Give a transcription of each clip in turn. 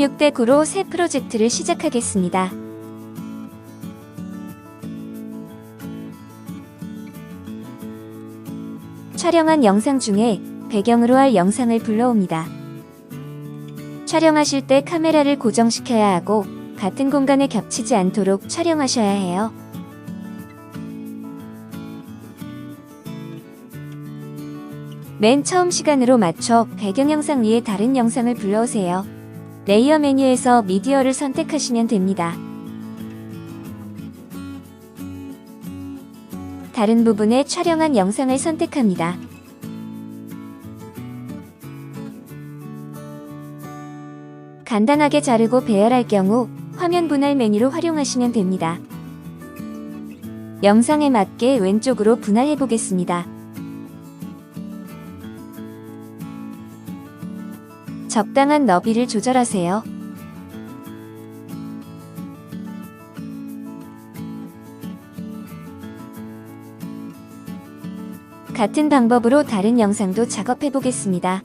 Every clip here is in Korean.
16대 9로 새 프로젝트를 시작하겠습니다. 촬영한 영상 중에 배경으로 할 영상을 불러옵니다. 촬영하실 때 카메라를 고정시켜야 하고 같은 공간에 겹치지 않도록 촬영하셔야 해요. 맨 처음 시간으로 맞춰 배경 영상 위에 다른 영상을 불러오세요. 레이어 메뉴에서 미디어를 선택하시면 됩니다. 다른 부분에 촬영한 영상을 선택합니다. 간단하게 자르고 배열할 경우 화면 분할 메뉴로 활용하시면 됩니다. 영상에 맞게 왼쪽으로 분할해 보겠습니다. 적당한 너비를 조절하세요. 같은 방법으로 다른 영상도 작업해 보겠습니다.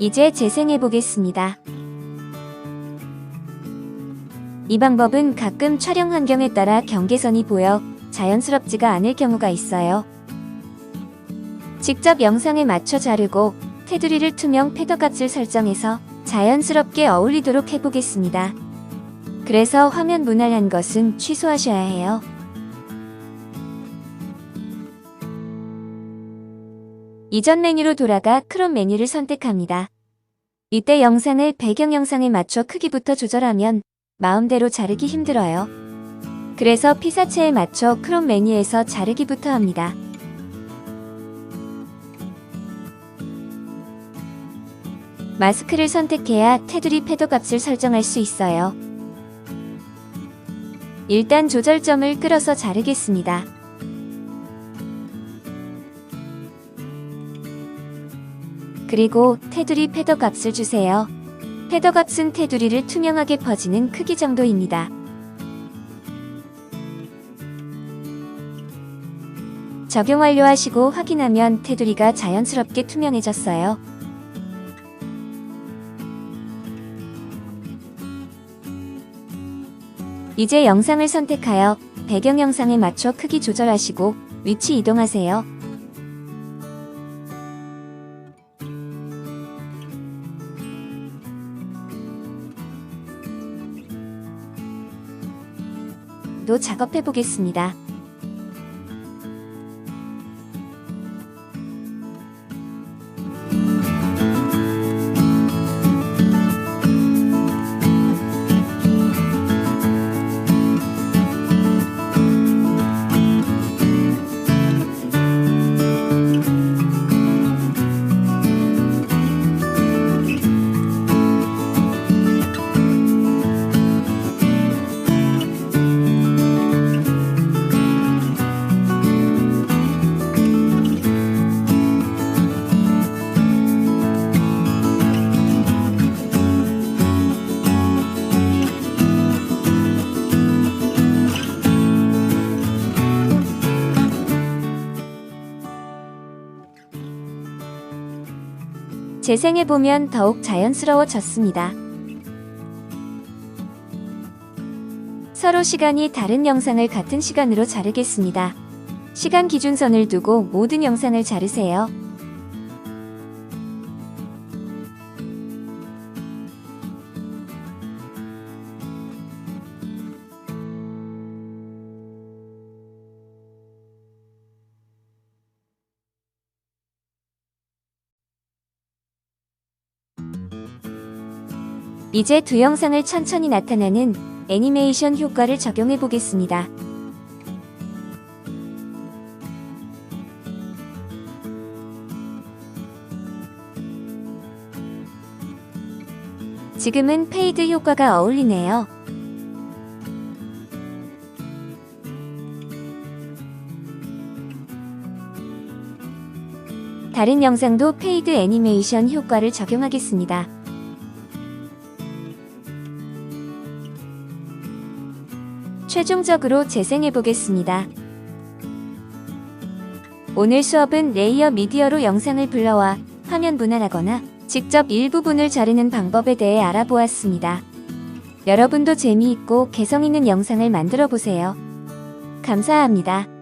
이제 재생해 보겠습니다. 이 방법은 가끔 촬영 환경에 따라 경계선이 보여 자연스럽지가 않을 경우가 있어요. 직접 영상에 맞춰 자르고 테두리를 투명 패더 값을 설정해서 자연스럽게 어울리도록 해보겠습니다. 그래서 화면 분할한 것은 취소하셔야 해요. 이전 메뉴로 돌아가 크롭 메뉴를 선택합니다. 이때 영상을 배경 영상에 맞춰 크기부터 조절하면 마음대로 자르기 힘들어요. 그래서 피사체에 맞춰 크롭 메뉴에서 자르기부터 합니다. 마스크를 선택해야 테두리 패도 값을 설정할 수 있어요. 일단 조절점을 끌어서 자르겠습니다. 그리고 테두리 패더 값을 주세요. 패더 값은 테두리를 투명하게 퍼지는 크기 정도입니다. 적용 완료하시고 확인하면 테두리가 자연스럽게 투명해졌어요. 이제 영상을 선택하여 배경 영상에 맞춰 크기 조절하시고 위치 이동하세요. 작업해 보겠습니다. 재생해보면 더욱 자연스러워졌습니다. 서로 시간이 다른 영상을 같은 시간으로 자르겠습니다. 시간 기준선을 두고 모든 영상을 자르세요. 이제 두 영상을 천천히 나타나는 애니메이션 효과를 적용해 보겠습니다. 지금은 페이드 효과가 어울리네요. 다른 영상도 페이드 애니메이션 효과를 적용하겠습니다. 최종적으로 재생해 보겠습니다. 오늘 수업은 레이어 미디어로 영상을 불러와 화면 분할하거나 직접 일부분을 자르는 방법에 대해 알아보았습니다. 여러분도 재미있고 개성 있는 영상을 만들어 보세요. 감사합니다.